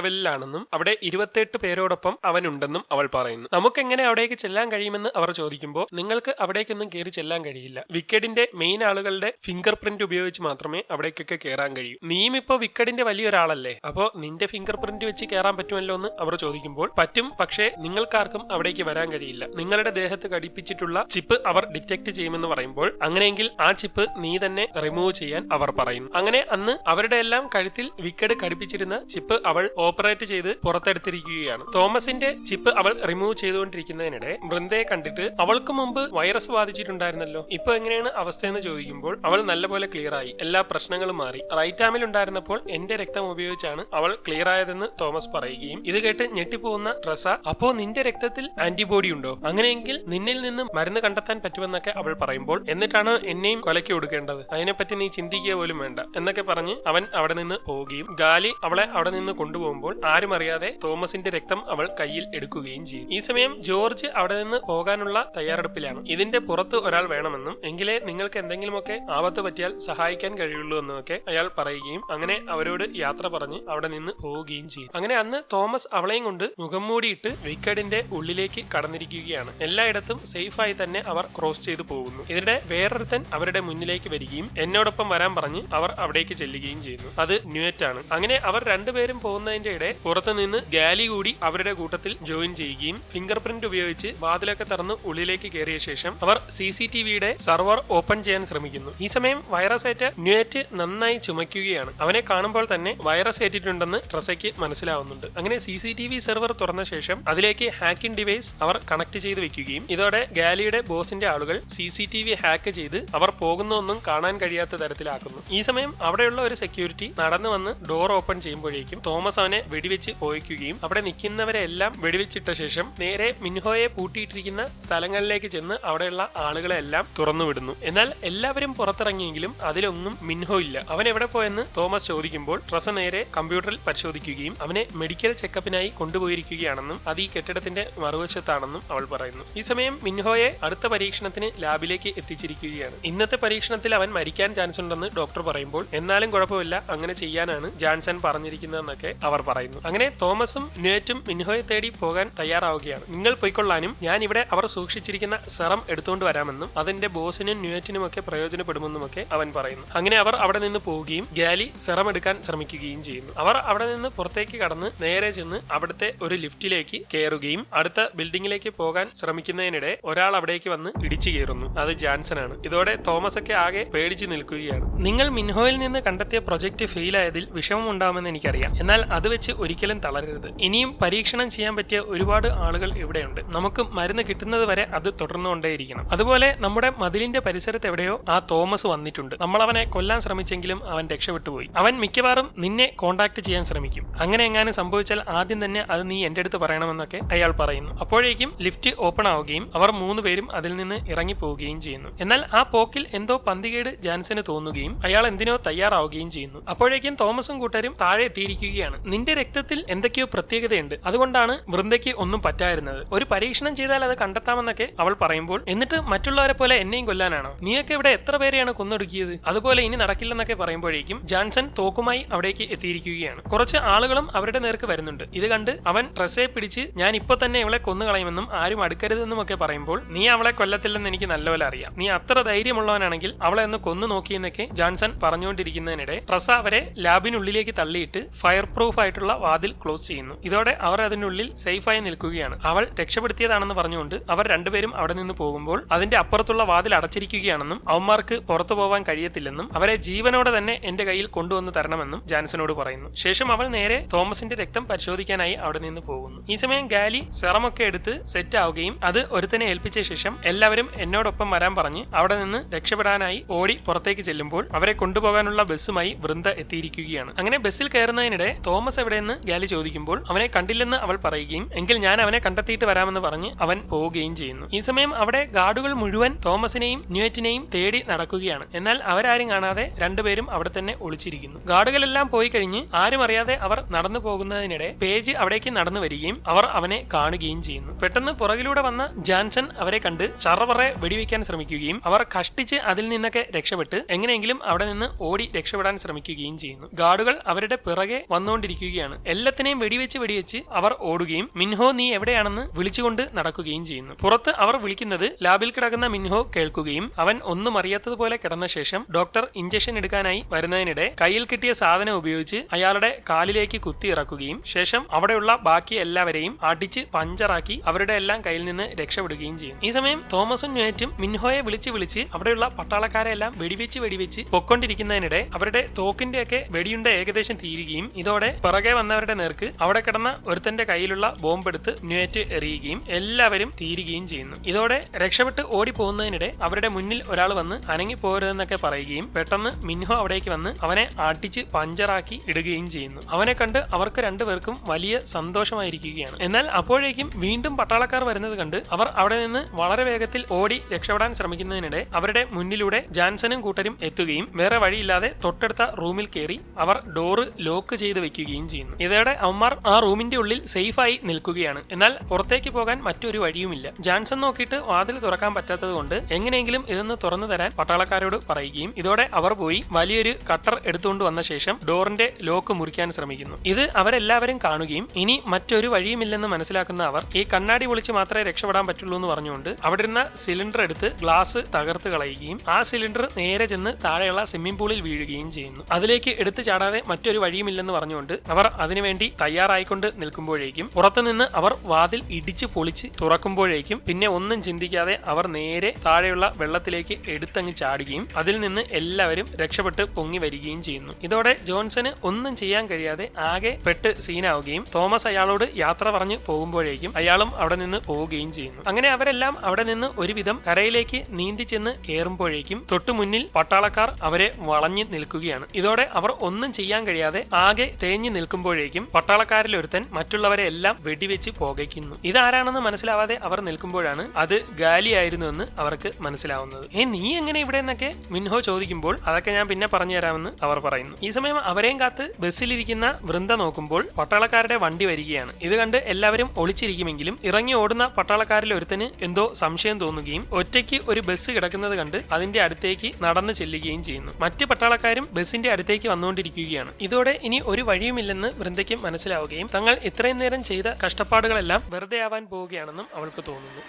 S1: ലെവലിലാണെന്നും അവിടെ ഇരുപത്തെട്ട് പേരോടൊപ്പം അവൻ ഉണ്ടെന്നും അവൾ പറയുന്നു. നമുക്ക് എങ്ങനെ അവിടേക്ക് ചെല്ലാൻ കഴിയുമെന്ന് അവർ ചോദിക്കുമ്പോൾ നിങ്ങൾക്ക് അവിടേക്കൊന്നും കയറി ചെല്ലാൻ കഴിയില്ല. വിക്കറ്റിന്റെ മെയിൻ ആളുകളുടെ ഫിംഗർ പ്രിന്റ് ഉപയോഗിച്ച് മാത്രമേ അവിടേക്കൊക്കെ കയറാൻ കഴിയൂ. നീയും ഇപ്പോ വിക്കറ്റിന്റെ വലിയൊരാളല്ലേ? അപ്പോ നിന്റെ ഫിംഗർ പ്രിന്റ് വെച്ച് കയറാൻ പറ്റുമല്ലോ എന്ന് അവർ ചോദിക്കുമ്പോൾ പറ്റും പക്ഷേ നിങ്ങൾക്കാർക്കും അവിടേക്ക് വരാൻ കഴിയില്ല. നിങ്ങളുടെ ദേഹത്ത് ഘടിപ്പിച്ചിട്ടുള്ള ചിപ്പ് അവർ ഡിറ്റക്ട് ചെയ്യുമെന്ന് പറയുമ്പോൾ അങ്ങനെയെങ്കിൽ ആ ചിപ്പ് നീ തന്നെ റിമൂവ് ചെയ്യാൻ അവർ പറയുന്നു. അങ്ങനെ അന്ന് അവരുടെ എല്ലാം കഴുത്തിൽ വിക്കറ്റ് ഘടിപ്പിച്ചിരുന്ന ചിപ്പ് അവൾ ഓപ്പറേറ്റ് ചെയ്ത് പുറത്തെടുത്തിരിക്കുകയാണ്. തോമസിന്റെ ചിപ്പ് അവൾ റിമൂവ് ചെയ്തുകൊണ്ടിരിക്കുന്നതിനിടെ വൃന്ദയെ കണ്ടിട്ട് അവൾക്ക് മുമ്പ് വൈറസ് ബാധിച്ചിട്ടുണ്ടായിരുന്നല്ലോ. ഇപ്പൊ എങ്ങനെയാണ് അവസ്ഥ എന്ന് ചോദിക്കുമ്പോൾ അവൾ നല്ലപോലെ ക്ലിയർ ആയി. എല്ലാ പ്രശ്നങ്ങളും മാറി. റൈറ്റ് ആമിൽ ഉണ്ടായിരുന്നപ്പോൾ എന്റെ രക്തം ഉപയോഗിച്ചാണ് അവൾ ക്ലിയർ ആയതെന്ന് തോമസ് പറയുകയും ഇത് കേട്ട് ഞെട്ടിപ്പോകുന്ന റസ അപ്പോ നിന്റെ രക്തത്തിൽ ആന്റിബോഡി ഉണ്ടോ? അങ്ങനെയെങ്കിൽ നിന്നിൽ നിന്ന് മരുന്ന് കണ്ടെത്താൻ പറ്റുമെന്നൊക്കെ അവൾ പറയുമ്പോൾ എന്നിട്ടാണ് എന്നെയും കൊലയ്ക്ക് കൊടുക്കേണ്ടത്. അതിനെപ്പറ്റി നീ ചിന്തിക്കുക പോലും വേണ്ട. എന്നൊക്കെ പറഞ്ഞ് അവൻ അവിടെ നിന്ന് പോവുകയും ഗാലി അവളെ അവിടെ നിന്ന് കൊണ്ടുപോകുമ്പോൾ ആരും അറിയാതെ തോമസിന്റെ രക്തം അവൾ കയ്യിൽ എടുക്കുകയും ചെയ്യും. ഈ സമയം ജോർജ് അവിടെ നിന്ന് പോകാനുള്ള തയ്യാറെടുപ്പിലാണ്. ഇതിന്റെ പുറത്ത് ഒരാൾ വേണമെന്നും എങ്കിലേ നിങ്ങൾക്ക് എന്തെങ്കിലുമൊക്കെ ആപത്ത് പറ്റിയാൽ സഹായിക്കാൻ കഴിയുള്ളൂ എന്നൊക്കെ അയാൾ പറയുകയും അങ്ങനെ അവരോട് യാത്ര പറഞ്ഞ് അവിടെ നിന്ന് പോവുകയും ചെയ്യും. അങ്ങനെ അന്ന് തോമസ് അവളെയും കൊണ്ട് മുഖം മൂടിയിട്ട് വിക്കടിന്റെ ഉള്ളിലേക്ക് കടന്നിരിക്കുകയാണ്. എല്ലായിടത്തും സേഫായി തന്നെ അവർ ക്രോസ് ചെയ്തു പോകുന്നു. ഇതിനിടെ വേറൊരുത്തൻ അവരുടെ മുന്നിലേക്ക് വരികയും എന്നോടൊപ്പം വരാൻ പറഞ്ഞ് അവർ അവിടേക്ക് ചെല്ലുകയും ചെയ്യുന്നു. അത് ന്യൂറ്റ് ആണ് അങ്ങനെ അവർ രണ്ടുപേരും പോകുന്നതിന്റെ ഇടെ പുറത്തു നിന്ന് ഗാലി കൂടി അവരുടെ കൂട്ടത്തിൽ ജോയിൻ ചെയ്യുകയും ഫിംഗർ പ്രിന്റ് ഉപയോഗിച്ച് വാതിലൊക്കെ തറന്ന് ഉള്ളിലേക്ക് കയറിയ ശേഷം അവർ സി സി ടി വിയുടെ സർവർ ഓപ്പൺ ചെയ്യാൻ ശ്രമിക്കുന്നു. ഈ സമയം വൈറസ് ഏറ്റ ന്യൂറ്റ് നന്നായി ചുമയ്ക്കുകയാണ്. അവനെ കാണുമ്പോൾ തന്നെ വൈറസ് ഏറ്റിട്ടുണ്ടെന്ന് ട്രസയ്ക്ക് മനസ്സിലാവുന്നുണ്ട്. അങ്ങനെ C C T V server തുറന്ന ശേഷം അതിലേക്ക് ഹാക്കിംഗ് ഡിവൈസ് അവർ കണക്ട് ചെയ്ത് വെക്കുകയും ഇതോടെ ഗാലിയുടെ ബോസിന്റെ ആളുകൾ C C T V hack ചെയ്ത് അവർ പോകുന്നൊന്നും കാണാൻ കഴിയാത്ത തരത്തിലാക്കുന്നു. ഈ സമയം അവിടെയുള്ള ഒരു സെക്യൂരിറ്റി നടന്നു വന്ന് ഡോർ ഓപ്പൺ ചെയ്യുമ്പോഴേക്കും തോമസ് അവനെ വെടിവെച്ച് പോയിക്കുകയും അവിടെ നിൽക്കുന്നവരെല്ലാം വെടിവെച്ചിട്ട ശേഷം നേരെ മിൻഹോയെ പൂട്ടിയിട്ടിരിക്കുന്ന സ്ഥലങ്ങളിലേക്ക് ചെന്ന് അവിടെയുള്ള ആളുകളെല്ലാം തുറന്നുവിടുന്നു. എന്നാൽ എല്ലാവരും പുറത്തിറങ്ങിയെങ്കിലും അതിലൊന്നും മിൻഹോ ഇല്ല. അവൻ എവിടെ പോയെന്ന് തോമസ് ചോദിക്കുമ്പോൾ ട്രസ നേരെ കമ്പ്യൂട്ടറിൽ പരിശോധിക്കുകയും അവനെ മെഡിക്കൽ ചെക്കപ്പിനായി കൊണ്ടുപോയിരിക്കുകയാണെന്നും അത് ഈ കെട്ടിടത്തിന്റെ മറുവശത്താണെന്നും അവൾ പറയുന്നു. ഈ സമയം മിൻഹോയെ അടുത്ത പരീക്ഷണത്തിന് ലാബിലേക്ക് എത്തിച്ചിരിക്കുകയാണ്. ഇന്നത്തെ പരീക്ഷണത്തിൽ അവൻ മരിക്കാൻ ചാൻസ് ഉണ്ടെന്ന് ഡോക്ടർ പറയുമ്പോൾ എന്നാലും കുഴപ്പമില്ല അങ്ങനെ ചെയ്യാനാണ് ജാൻസൺ പറഞ്ഞിരിക്കുന്നതെന്നൊക്കെ അവർ പറയുന്നു. അങ്ങനെ തോമസും നേറ്റും മിൻഹോയെ തേടി പോകാൻ തയ്യാറാവുകയാണ്. നിങ്ങൾ പൊയ്ക്കൊള്ളാനും ഞാൻ ഇവിടെ അവർ സൂക്ഷിച്ചിരിക്കുന്ന സെറം എടുത്തുകൊണ്ട് വരാമെന്നും അതിന്റെ ബോസിനും ന്യൂറ്റിനും ഒക്കെ പ്രയോജനപ്പെടുമെന്നും ഒക്കെ അവൻ പറയുന്നു. അങ്ങനെ അവർ അവിടെ നിന്ന് പോവുകയും ഗാലി സെറം എടുക്കാൻ ശ്രമിക്കുകയും ചെയ്യുന്നു. അവർ അവിടെ നിന്ന് പുറത്തേക്ക് കടന്ന് നേരെ ചെന്ന് അവിടുത്തെ ഒരു ലിഫ്റ്റിലേക്ക് കയറുകയും അടുത്ത ബിൽഡിംഗിലേക്ക് പോകാൻ ശ്രമിക്കുന്നതിനിടെ ഒരാൾ അവിടേക്ക് വന്ന് ഇടിച്ചു കയറുന്നു. അത് ജാൻസൺ ആണ് ഇതോടെ തോമസ് ഒക്കെ ആകെ പേടിച്ച് നിൽക്കുകയാണ്. നിങ്ങൾ മിൻഹോയിൽ നിന്ന് കണ്ടെത്തിയ പ്രൊജക്ട് ഫെയിൽ ആയതിൽ വിഷമം ഉണ്ടാവുമെന്ന് എനിക്കറിയാം. എന്നാൽ അത് വെച്ച് ഒരിക്കലും തളരരുത്. ഇനിയും പരീക്ഷണം ചെയ്യാൻ പറ്റിയ ഒരുപാട് ആളുകൾ ഇവിടെയുണ്ട്. നമുക്ക് മരുന്ന് കിട്ടുന്നത് വരെ അത് തുടർന്നുകൊണ്ടേയിരിക്കണം. അതുപോലെ നമ്മുടെ മതിലിന്റെ പരിസരത്ത് എവിടെയോ ആ തോമസ് വന്നിട്ടുണ്ട്. നമ്മൾ അവനെ കൊല്ലാൻ ശ്രമിച്ചെങ്കിലും അവൻ രക്ഷപ്പെട്ടുപോയി. അവൻ മിക്കവാറും നിന്നെ കോണ്ടാക്ട് ചെയ്യാൻ ശ്രമിക്കും. അങ്ങനെ എങ്ങാനും സംഭവിച്ചാൽ ആദ്യം തന്നെ അത് നീ എന്റെ അടുത്ത് പറയണമെന്നൊക്കെ അയാൾ പറയുന്നു. അപ്പോഴേക്കും ലിഫ്റ്റ് ഓപ്പൺ ആവുകയും അവർ മൂന്നുപേരും അതിൽ നിന്ന് ഇറങ്ങി പോവുകയും ചെയ്യുന്നു. എന്നാൽ ആ പോക്കിൽ എന്തോ പന്തികേട് ജാൻസന് തോന്നുകയും അയാൾ എന്തിനോ തയ്യാറാവുകയും ചെയ്യുന്നു. അപ്പോഴേക്കും തോമസും കൂട്ടരും താഴെ എത്തിയിരിക്കുകയാണ്. നിന്റെ രക്തത്തിൽ എന്തൊക്കെയോ പ്രത്യേകതയുണ്ട്. അതുകൊണ്ടാണ് വൃന്ദയ്ക്ക് ഒന്നും പറ്റായിരുന്നത് ഒരു പരീക്ഷണം ചെയ്താൽ അത് കണ്ടെത്താമെന്നൊക്കെ അവൾ പറയുമ്പോൾ എന്നിട്ട് മറ്റുള്ളവരെ പോലെ എന്നെയും കൊല്ലാനാണോ? നീയൊക്കെ ഇവിടെ എത്ര പേരെയാണ് കൊന്നൊടുക്കിയത്? അതുപോലെ ഇനി നടക്കില്ലെന്നൊക്കെ പറയുമ്പോഴേക്കും ജാൻസൺ തോക്കുമായി അവിടേക്ക് എത്തിയിരിക്കുകയാണ്. കുറച്ച് ആളുകളും അവരുടെ നേർക്ക് വരുന്നുണ്ട്. ഇത് കണ്ട് അവൻ ഡ്രസ്സെ പിടിച്ച് ഞാൻ ഇപ്പൊ തന്നെ ഇവളെ കൊന്നുകളയുമെന്നും ആരും അടുക്കരുതെന്നും ഒക്കെ പറയുമ്പോൾ നീ അവളെ കൊല്ലത്തില്ലെന്ന് എനിക്ക് നല്ലപോലെ അറിയാം. നീ അത്ര ധൈര്യമുള്ളവനാണെങ്കിൽ അവളെ ഒന്ന് കൊന്നു നോക്കിയെന്നൊക്കെ ജാൻസൺ പറഞ്ഞുകൊണ്ടിരിക്കുന്നതിനിടെ ട്രസ അവരെ ലാബിനുള്ളിലേക്ക് തള്ളിയിട്ട് ഫയർ പ്രൂഫ് ആയിട്ടുള്ള വാതിൽ ക്ലോസ് ചെയ്യുന്നു. ഇതോടെ അവർ അതിനുള്ളിൽ സേഫായി നിൽക്കുകയാണ്. അവൾ രക്ഷപ്പെടുത്തിയതാണെന്ന് പറഞ്ഞുകൊണ്ട് അവർ രണ്ടുപേരും അവിടെ നിന്ന് പോകുമ്പോൾ അതിന്റെ അപ്പുറത്തുള്ള വാതിൽ അടച്ചിരിക്കുകയാണെന്നും അവന്മാർക്ക് പുറത്തു പോവാൻ കഴിയത്തില്ലെന്നും അവരെ ജീവനോടെ തന്നെ എന്റെ കയ്യിൽ കൊണ്ടുവന്ന് തരണമെന്നും ജാൻസനോട് പറയുന്നു. ശേഷം അവൾ നേരെ തോമസിന്റെ രക്തം പരിശോധിക്കാനായി അവിടെ നിന്ന് പോകുന്നു. ഈ സമയം ഗാലി സെറമൊക്കെ എടുത്ത് സെറ്റ് ആവുകയും അത് ഒരുത്തനെ ഏൽപ്പിച്ച ശേഷം എല്ലാവരും എന്നോടൊപ്പം വരാൻ പറഞ്ഞ് അവിടെ നിന്ന് രക്ഷപ്പെടാനായി ഓടി പുറത്തേക്ക് ചെല്ലുമ്പോൾ അവരെ കൊണ്ടുപോകാനുള്ള ബസ്സുമായി വൃന്ദ എത്തിയിരിക്കുകയാണ്. അങ്ങനെ ബസ്സിൽ കയറുന്നതിനിടെ തോമസ് എവിടെയെന്ന് ഗാലി ചോദിക്കുമ്പോൾ അവനെ കണ്ടില്ലെന്ന് അവൾ പറയുകയും എങ്കിൽ ഞാൻ അവനെ കണ്ടെത്തിയിട്ട് വരാമെന്ന് പറഞ്ഞ് അവൻ പോവുകയും ചെയ്യുന്നു. ഈ സമയം അവിടെ ഗാർഡുകൾ മുഴുവൻ തോമസിനെയും ന്യൂറ്റിനെയും തേടി നടക്കുകയാണ്. എന്നാൽ അവരാരും കാണാതെ രണ്ടുപേരും അവിടെ തന്നെ ഒളിച്ചിരിക്കുന്നു. ഗാർഡുകളെല്ലാം പോയി കഴിഞ്ഞ് ആരും അറിയാതെ അവർ നടന്നു പോകുന്നതിനിടെ പേജ് അവിടേക്ക് നടന്നു വരികയും അവർ അവനെ കാണുകയും ചെയ്യുന്നു. പെട്ടെന്ന് പുറകിലൂടെ വന്ന ജാൻസൺ അവരെ കണ്ട് ചറവറെ വെടിവെക്കാൻ ശ്രമിക്കുകയും അവർ കഷ്ടിച്ച് അതിൽ നിന്നൊക്കെ രക്ഷപ്പെട്ട് എങ്ങനെയെങ്കിലും അവിടെ നിന്ന് ഓടി രക്ഷപ്പെടാൻ ശ്രമിക്കുകയും ചെയ്യുന്നു. ഗാർഡുകൾ അവരുടെ പിറകെ വന്നുകൊണ്ടിരിക്കുകയാണ്. എല്ലാത്തിനെയും വെടിവെച്ച് വെടിവെച്ച് അവർ ഓടുകയും മിൻഹോ നീ എവിടെയാണെന്ന് വിളിച്ചുകൊണ്ട് നടക്കുകയും ചെയ്യുന്നു. പുറത്ത് അവർ വിളിക്കുന്നത് ലാബിൽ കിടക്കുന്ന മിൻഹോ കേൾക്കുകയും അവൻ ഒന്നും അറിയാത്തതുപോലെ കിടന്ന ശേഷം ഡോക്ടർ ഇഞ്ചക്ഷൻ എടുക്കാനായി വരുന്നതിനിടെ കയ്യിൽ കിട്ടിയ സാധനം ഉപയോഗിച്ച് അയാളുടെ കാലിലേക്ക് കുത്തി ഇറക്കുകയും ശേഷം അവിടെയുള്ള ബാക്കി എല്ലാവരെയും അടിച്ച് പഞ്ചറാക്കി അവരുടെ എല്ലാം കയ്യിൽ നിന്ന് രക്ഷപ്പെടുകയും ചെയ്യും ഈ സമയം തോമസും ന്യൂറ്റും മിൻഹോയെ വിളിച്ച് വിളിച്ച് അവിടെയുള്ള പട്ടാളക്കാരെ എല്ലാം വെടിവെച്ച് വെടിവെച്ച് പൊക്കൊണ്ടിരിക്കുന്നതിനിടെ അവരുടെ തോക്കിന്റെയൊക്കെ വെടിയുണ്ട ഏകദേശം തീരുകയും ഇതോടെ പിറകെ വന്നവരുടെ നേർക്ക് അവിടെ കിടന്ന ഒരുത്തന്റെ കയ്യിലുള്ള ബോംബെടുത്ത് ന്യൂറ്റ് എറിയുകയും എല്ലാവരും തീരുകയും ചെയ്യുന്നു. ഇതോടെ രക്ഷപ്പെട്ട് ഓടിപ്പോകുന്നതിനിടെ അവരുടെ മുന്നിൽ ഒരാൾ വന്ന് അനങ്ങി പോരുതെന്നൊക്കെ പറയുകയും പെട്ടെന്ന് മിൻഹോ അവിടേക്ക് വന്ന് അവനെ ആട്ടിച്ച് പഞ്ചറാക്കി ഇടുകയും ചെയ്യുന്നു. അവനെ കണ്ട് അവർക്ക് രണ്ടുപേർക്കും വലിയ സന്തോഷമായിരിക്കുകയാണ്. എന്നാൽ അപ്പോഴേക്കും വീണ്ടും പട്ടാളക്കാർ വരുന്നത് കണ്ട് അവർ അവിടെ നിന്ന് വളരെ വേഗത്തിൽ ഓടി രക്ഷപ്പെടാൻ ശ്രമിക്കുന്നതിനിടെ അവരുടെ മുന്നിലൂടെ ജാൻസനും കൂട്ടരും എത്തുകയും വേറെ വഴിയില്ലാതെ തൊട്ടടുത്ത റൂമിൽ കയറി അവർ ഡോറ് ലോക്ക് ചെയ്ത് വെക്കുകയും ചെയ്യുന്നു. ഇതോടെ അവന്മാർ ആ റൂമിന്റെ ഉള്ളിൽ സേഫായി നിൽക്കുകയാണ്. എന്നാൽ പുറത്തേക്ക് പോകാൻ മറ്റൊരു വഴിയുമില്ല. ജാൻസൺ നോക്കിയിട്ട് വാതിൽ തുറക്കാൻ പറ്റാത്തത് കൊണ്ട് എങ്ങനെയെങ്കിലും ഇതൊന്ന് തുറന്നു തരാൻ പട്ടാളക്കാരോട് പറയുകയും ഇതോടെ അവർ പോയി വലിയൊരു കട്ടർ എടുത്തുകൊണ്ട് വന്ന ശേഷം ഡോറിന്റെ ലോക്ക് മുറിക്കാൻ ശ്രമിക്കുന്നു. ഇത് അവരെല്ലാവരും കാണുകയും ഇനി മറ്റൊരു വഴിയുമില്ലെന്ന് മനസ്സിലാക്കുന്ന അവർ ഈ കണ്ണാടി പൊളിച്ച് മാത്രമേ രക്ഷപ്പെടാൻ പറ്റുള്ളൂ എന്ന് പറഞ്ഞുകൊണ്ട് അവിടെ ഇരുന്ന സിലിണ്ടർ എടുത്ത് ഗ്ലാസ് തകർത്ത് കളയുകയും ആ സിലിണ്ടർ നേരെ ചെന്ന് താഴെയുള്ള സ്വിമ്മിംഗ് പൂളിൽ വീഴുകയും ചെയ്യുന്നു. അതിലേക്ക് എടുത്തു ചാടാതെ മറ്റൊരു വഴിയുമില്ലെന്ന് പറഞ്ഞുകൊണ്ട് അവർ അതിനുവേണ്ടി തയ്യാറായിക്കൊണ്ട് നിൽക്കുമ്പോഴേക്കും പുറത്തുനിന്ന് അവർ വാതിൽ ഇടിച്ച് പൊളിച്ച് തുറക്കുമ്പോഴേക്കും പിന്നെ ഒന്നും ചിന്തിക്കാതെ അവർ നേരെ താഴെയുള്ള വെള്ളത്തിലേക്ക് എടുത്തങ്ങ് ചാടുകയും അതിൽ നിന്ന് എല്ലാവരും രക്ഷപ്പെട്ട് പൊങ്ങി വരികയും ചെയ്യുന്നു. ഇതോടെ ജോൺസന് ഒന്നും ചെയ്യാൻ കഴിയാതെ ആകെ പെട്ട് സീനാവുകയും തോമസ് അയാളോട് യാത്ര പറഞ്ഞ് പോകുമ്പോഴേക്കും അയാളും അവിടെ നിന്ന് പോവുകയും ചെയ്യുന്നു. അങ്ങനെ അവരെല്ലാം അവിടെ നിന്ന് ഒരുവിധം കരയിലേക്ക് നീന്തി ചെന്ന് കയറുമ്പോഴേക്കും തൊട്ടു മുന്നിൽ പട്ടാളക്കാർ അവരെ വളഞ്ഞു നിൽക്കുകയാണ്. ഇതോടെ അവർ ഒന്നും ചെയ്യാൻ കഴിയാതെ ആകെ തേഞ്ഞു നിൽക്കുമ്പോഴേക്കും പട്ടാളക്കാരിൽ ഒരുത്തൻ മറ്റുള്ളവരെ എല്ലാം വെടിവെച്ച് പുകയ്ക്കുന്നു. ഇതാരാണെന്ന് മനസ്സിലാവാതെ അവർ നിൽക്കുമ്പോഴാണ് അത് ഗാലിയായിരുന്നു എന്ന് അവർക്ക് മനസ്സിലാവുന്നത്. ഏ നീ എങ്ങനെ ഇവിടെ? എന്നൊക്കെ മിൻഹോ ചോദിക്കുമ്പോൾ അതൊക്കെ ഞാൻ പിന്നെ പറഞ്ഞു തരാമെന്ന് അവർ പറയുന്നു. ഈ സമയം അവരെയും കാത്ത് ബസ്സിലിരിക്കുന്ന വൃന്ദ നോക്കുമ്പോൾ പട്ടാളക്കാരുടെ വണ്ടി വരികയാണ്. ഇത് കണ്ട് എല്ലാവരും ഒളിച്ചിരിക്കുമെങ്കിലും ഇറങ്ങി ഓടുന്ന പട്ടാളക്കാരിൽ ഒരുത്തന് എന്തോ സംശയം തോന്നുകയും ഒറ്റയ്ക്ക് ഒരു ബസ് കിടക്കുന്നത് കണ്ട് അതിന്റെ അടുത്തേക്ക് നടന്നു ചെല്ലുകയും ചെയ്യുന്നു. മറ്റ് പട്ടാളക്കാരും ബസ്സിന്റെ അടുത്തേക്ക് വന്നുകൊണ്ടിരിക്കുകയാണ്. ഇതോടെ ഇനി ഒരു വഴിയുമില്ലെന്ന് വൃന്ദയ്ക്ക് മനസ്സിലാവുകയും തങ്ങൾ ഇത്രയും നേരം ചെയ്ത കഷ്ടപ്പാടുകളെല്ലാം വെറുതെ ആവാൻ പോവുകയാണെന്നും അവൾക്ക് തോന്നുന്നു.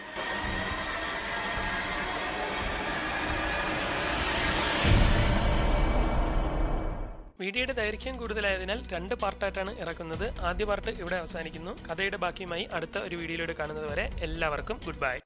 S1: വീഡിയോയുടെ ദൈർഘ്യം കൂടുതലായതിനാൽ രണ്ട് പാർട്ടായിട്ടാണ് ഇറക്കുന്നത്. ആദ്യ പാർട്ട് ഇവിടെ അവസാനിക്കുന്നു. കഥയുടെ ബാക്കിയുമായി അടുത്ത ഒരു വീഡിയോയിലൂടെ കാണുന്നത് വരെ എല്ലാവർക്കും ഗുഡ് ബൈ.